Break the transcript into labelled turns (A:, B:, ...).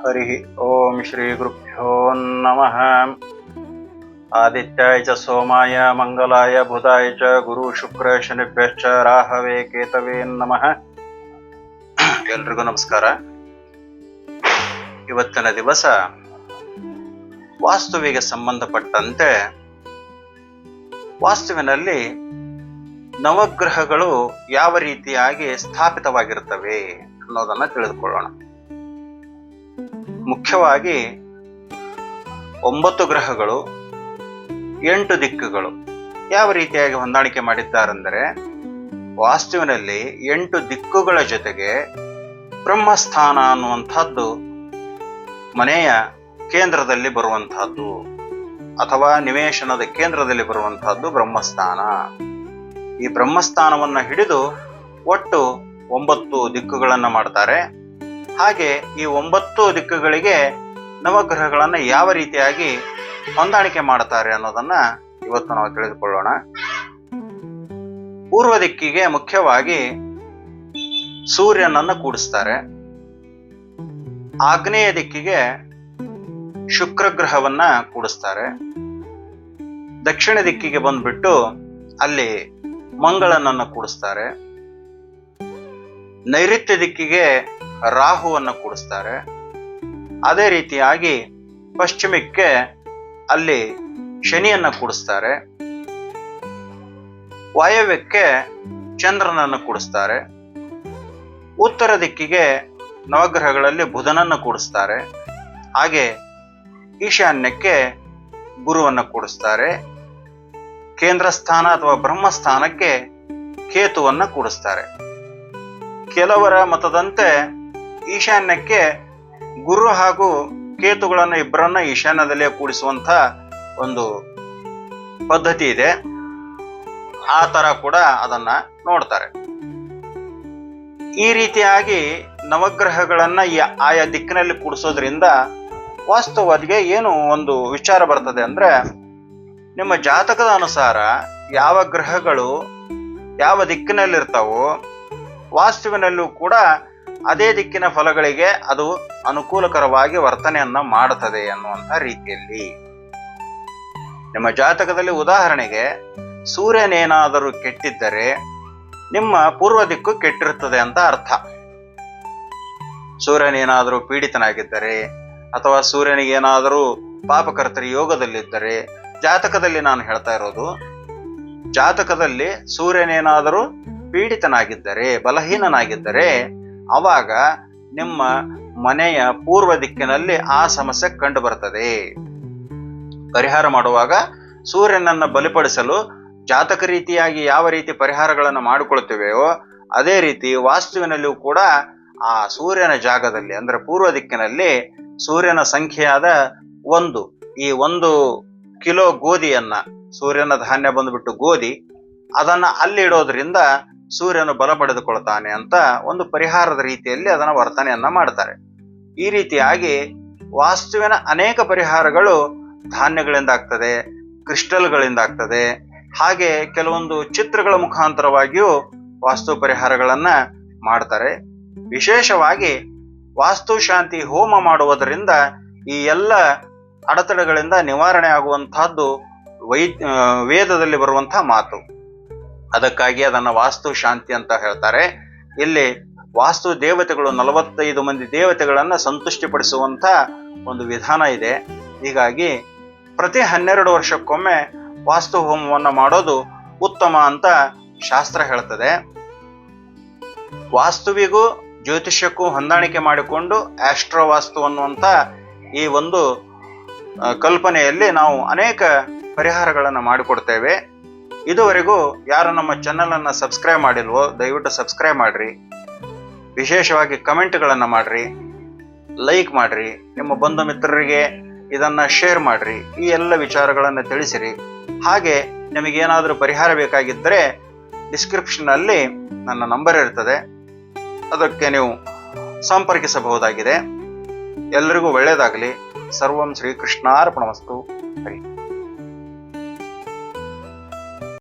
A: ಹರಿ ಓಂ ಶ್ರೀ ಗುರುಭ್ಯೋ ನಮಃ च ಬುಧಾಯ ಚ ಗುರು ಶುಕ್ರ ಶನಿಭ್ಯಶ್ಚ ರಾಹವೇ ಕೇತವೇ ನಮಃ ಎಲ್ರಿಗೂ ನಮಸ್ಕಾರ. ಇವತ್ತಿನ ದಿವಸ ವಾಸ್ತುವಿಗೆ ಸಂಬಂಧಪಟ್ಟಂತೆ ವಾಸ್ತುವಿನಲ್ಲಿ ನವಗ್ರಹಗಳು ಯಾವ ರೀತಿಯಾಗಿ ಸ್ಥಾಪಿತವಾಗಿರುತ್ತವೆ ಅನ್ನೋದನ್ನ ತಿಳಿದುಕೊಳ್ಳೋಣ. ಮುಖ್ಯವಾಗಿ ಒಂಬತ್ತು ಗ್ರಹಗಳು, ಎಂಟು ದಿಕ್ಕುಗಳು ಯಾವ ರೀತಿಯಾಗಿ ಹೊಂದಾಣಿಕೆ ಮಾಡಿದ್ದಾರೆಂದರೆ ವಾಸ್ತುವಿನಲ್ಲಿ ಎಂಟು ದಿಕ್ಕುಗಳ ಜೊತೆಗೆ ಬ್ರಹ್ಮಸ್ಥಾನ ಅನ್ನುವಂಥದ್ದು ಮನೆಯ ಕೇಂದ್ರದಲ್ಲಿ ಬರುವಂತಹದ್ದು ಅಥವಾ ನಿವೇಶನದ ಕೇಂದ್ರದಲ್ಲಿ ಬರುವಂತಹದ್ದು ಬ್ರಹ್ಮಸ್ಥಾನ. ಈ ಬ್ರಹ್ಮಸ್ಥಾನವನ್ನು ಹಿಡಿದು ಒಟ್ಟು ಒಂಬತ್ತು ದಿಕ್ಕುಗಳನ್ನು ಮಾಡ್ತಾರೆ. ಹಾಗೆ ಈ ಒಂಬತ್ತು ದಿಕ್ಕುಗಳಿಗೆ ನವಗ್ರಹಗಳನ್ನು ಯಾವ ರೀತಿಯಾಗಿ ಹೊಂದಾಣಿಕೆ ಮಾಡುತ್ತಾರೆ ಅನ್ನೋದನ್ನ ಇವತ್ತು ನಾವು ತಿಳಿದುಕೊಳ್ಳೋಣ. ಪೂರ್ವ ದಿಕ್ಕಿಗೆ ಮುಖ್ಯವಾಗಿ ಸೂರ್ಯನನ್ನು ಕೂಡಿಸ್ತಾರೆ. ಆಗ್ನೇಯ ದಿಕ್ಕಿಗೆ ಶುಕ್ರ ಗ್ರಹವನ್ನ ಕೂಡಿಸ್ತಾರೆ. ದಕ್ಷಿಣ ದಿಕ್ಕಿಗೆ ಬಂದ್ಬಿಟ್ಟು ಅಲ್ಲಿ ಮಂಗಳನನ್ನು ಕೂಡಿಸ್ತಾರೆ. ನೈಋತ್ಯ ದಿಕ್ಕಿಗೆ ರಾಹುವನ್ನು ಕೂಡಿಸ್ತಾರೆ. ಅದೇ ರೀತಿಯಾಗಿ ಪಶ್ಚಿಮಕ್ಕೆ ಅಲ್ಲಿ ಶನಿಯನ್ನ ಕೂಡಿಸ್ತಾರೆ. ವಾಯವ್ಯಕ್ಕೆ ಚಂದ್ರನನ್ನು ಕೂಡಿಸ್ತಾರೆ. ಉತ್ತರ ದಿಕ್ಕಿಗೆ ನವಗ್ರಹಗಳಲ್ಲಿ ಬುಧನನ್ನು ಕೂಡಿಸ್ತಾರೆ. ಹಾಗೆ ಈಶಾನ್ಯಕ್ಕೆ ಗುರುವನ್ನು ಕೂಡಿಸ್ತಾರೆ. ಕೇಂದ್ರ ಸ್ಥಾನ ಅಥವಾ ಬ್ರಹ್ಮಸ್ಥಾನಕ್ಕೆ ಕೇತುವನ್ನು ಕೂಡಿಸ್ತಾರೆ. ಕೆಲವರ ಮತದಂತೆ ಈಶಾನ್ಯಕ್ಕೆ ಗುರು ಹಾಗೂ ಕೇತುಗಳನ್ನು ಇಬ್ಬರನ್ನ ಈಶಾನ್ಯದಲ್ಲೇ ಕೂಡಿಸುವಂತ ಒಂದು ಪದ್ಧತಿ ಇದೆ. ಆ ತರ ಕೂಡ ಅದನ್ನ ನೋಡ್ತಾರೆ. ಈ ರೀತಿಯಾಗಿ ನವಗ್ರಹಗಳನ್ನ ಆಯಾ ದಿಕ್ಕಿನಲ್ಲಿ ಕೂಡಿಸೋದ್ರಿಂದ ವಾಸ್ತವವಾಗಿ ಏನು ಒಂದು ವಿಚಾರ ಬರ್ತದೆ ಅಂದ್ರೆ ನಿಮ್ಮ ಜಾತಕದ ಅನುಸಾರ ಯಾವ ಗ್ರಹಗಳು ಯಾವ ದಿಕ್ಕಿನಲ್ಲಿರ್ತಾವೋ ವಾಸ್ತುವಿನಲ್ಲೂ ಕೂಡ ಅದೇ ದಿಕ್ಕಿನ ಫಲಗಳಿಗೆ ಅದು ಅನುಕೂಲಕರವಾಗಿ ವರ್ತನೆಯನ್ನ ಮಾಡುತ್ತದೆ ಅನ್ನುವಂಥ ರೀತಿಯಲ್ಲಿ. ನಿಮ್ಮ ಜಾತಕದಲ್ಲಿ ಉದಾಹರಣೆಗೆ ಸೂರ್ಯನೇನಾದರೂ ಕೆಟ್ಟಿದ್ದರೆ ನಿಮ್ಮ ಪೂರ್ವ ದಿಕ್ಕು ಕೆಟ್ಟಿರುತ್ತದೆ ಅಂತ ಅರ್ಥ. ಸೂರ್ಯನೇನಾದರೂ ಪೀಡಿತನಾಗಿದ್ದರೆ ಅಥವಾ ಸೂರ್ಯನಿಗೆ ಏನಾದರೂ ಪಾಪಕರ್ತರಿ ಯೋಗದಲ್ಲಿದ್ದರೆ ಜಾತಕದಲ್ಲಿ ನಾನು ಹೇಳ್ತಾ ಇರೋದು, ಜಾತಕದಲ್ಲಿ ಸೂರ್ಯನೇನಾದರೂ ಪೀಡಿತನಾಗಿದ್ದರೆ, ಬಲಹೀನನಾಗಿದ್ದರೆ ಅವಾಗ ನಿಮ್ಮ ಮನೆಯ ಪೂರ್ವ ದಿಕ್ಕಿನಲ್ಲಿ ಆ ಸಮಸ್ಯೆ ಕಂಡು ಬರ್ತದೆ ಪರಿಹಾರ ಮಾಡುವಾಗ ಸೂರ್ಯನನ್ನು ಬಲಿಪಡಿಸಲು ಜಾತಕ ರೀತಿಯಾಗಿ ಯಾವ ರೀತಿ ಪರಿಹಾರಗಳನ್ನು ಮಾಡಿಕೊಳ್ತೇವೆಯೋ, ಅದೇ ರೀತಿ ವಾಸ್ತುವಿನಲ್ಲಿಯೂ ಕೂಡ ಆ ಸೂರ್ಯನ ಜಾಗದಲ್ಲಿ, ಅಂದ್ರೆ ಪೂರ್ವ ದಿಕ್ಕಿನಲ್ಲಿ ಸೂರ್ಯನ ಸಂಖ್ಯೆಯಾದ ಒಂದು, ಈ ಒಂದು ಕಿಲೋ ಗೋಧಿಯನ್ನ, ಸೂರ್ಯನ ಧಾನ್ಯ ಬಂದುಬಿಟ್ಟು ಗೋಧಿ, ಅದನ್ನ ಅಲ್ಲಿ ಇಡೋದ್ರಿಂದ ಸೂರ್ಯನು ಬಲ ಪಡೆದುಕೊಳ್ತಾನೆ ಅಂತ ಒಂದು ಪರಿಹಾರದ ರೀತಿಯಲ್ಲಿ ಅದನ್ನು ವರ್ತನೆಯನ್ನ ಮಾಡ್ತಾರೆ. ಈ ರೀತಿಯಾಗಿ ವಾಸ್ತುವಿನ ಅನೇಕ ಪರಿಹಾರಗಳು ಧಾನ್ಯಗಳಿಂದ ಆಗ್ತದೆ, ಕ್ರಿಸ್ಟಲ್ಗಳಿಂದ ಆಗ್ತದೆ. ಹಾಗೆ ಕೆಲವೊಂದು ಚಿತ್ರಗಳ ಮುಖಾಂತರವಾಗಿಯೂ ವಾಸ್ತು ಪರಿಹಾರಗಳನ್ನ ಮಾಡ್ತಾರೆ. ವಿಶೇಷವಾಗಿ ವಾಸ್ತು ಶಾಂತಿ ಹೋಮ ಮಾಡುವುದರಿಂದ ಈ ಎಲ್ಲ ಅಡೆತಡೆಗಳಿಂದ ನಿವಾರಣೆ ಆಗುವಂತಹದ್ದು ವೈ ವೇದದಲ್ಲಿ ಬರುವಂತಹ ಮಾತು. ಅದಕ್ಕಾಗಿ ಅದನ್ನ ವಾಸ್ತು ಶಾಂತಿ ಅಂತ ಹೇಳ್ತಾರೆ. ಇಲ್ಲಿ ವಾಸ್ತು ದೇವತೆಗಳು ನಲವತ್ತೈದು ಮಂದಿ ದೇವತೆಗಳನ್ನು ಸಂತುಷ್ಟಿಪಡಿಸುವಂಥ ಒಂದು ವಿಧಾನ ಇದೆ. ಹೀಗಾಗಿ ಪ್ರತಿ ಹನ್ನೆರಡು ವರ್ಷಕ್ಕೊಮ್ಮೆ ವಾಸ್ತು ಹೋಮವನ್ನ ಮಾಡೋದು ಉತ್ತಮ ಅಂತ ಶಾಸ್ತ್ರ ಹೇಳ್ತದೆ. ವಾಸ್ತುವಿಗೂ ಜ್ಯೋತಿಷ್ಯಕ್ಕೂ ಹೊಂದಾಣಿಕೆ ಮಾಡಿಕೊಂಡು ಆಸ್ಟ್ರೋ ವಾಸ್ತು ಅನ್ನುವಂಥ ಈ ಒಂದು ಕಲ್ಪನೆಯಲ್ಲಿ ನಾವು ಅನೇಕ ಪರಿಹಾರಗಳನ್ನು ಮಾಡಿಕೊಡ್ತೇವೆ. ಇದುವರೆಗೂ ಯಾರು ನಮ್ಮ ಚಾನಲನ್ನು ಸಬ್ಸ್ಕ್ರೈಬ್ ಮಾಡಿಲ್ವೋ, ದಯವಿಟ್ಟು ಸಬ್ಸ್ಕ್ರೈಬ್ ಮಾಡಿರಿ. ವಿಶೇಷವಾಗಿ ಕಮೆಂಟ್ಗಳನ್ನು ಮಾಡಿರಿ. ಲೈಕ್ ಮಾಡಿರಿ. ನಿಮ್ಮ ಬಂಧು ಮಿತ್ರರಿಗೆ ಇದನ್ನ ಶೇರ್ ಮಾಡಿರಿ. ಈ ಎಲ್ಲ ವಿಚಾರಗಳನ್ನು ತಿಳಿಸಿರಿ. ಹಾಗೆ ನಿಮಗೇನಾದರೂ ಪರಿಹಾರ ಬೇಕಾಗಿದ್ದರೆ ಡಿಸ್ಕ್ರಿಪ್ಷನ್ ಅಲ್ಲಿ ನನ್ನ ನಂಬರ್ ಇರ್ತದೆ. ಅದಕ್ಕೆ ನೀವು ಸಂಪರ್ಕಿಸಬಹುದಾಗಿದೆ. ಎಲ್ಲರಿಗೂ ಒಳ್ಳೆಯದಾಗಲಿ ಸರ್ವಂ ಶ್ರೀಕೃಷ್ಣಾರ್ಪಣಮಸ್ತು. ಹರಿ.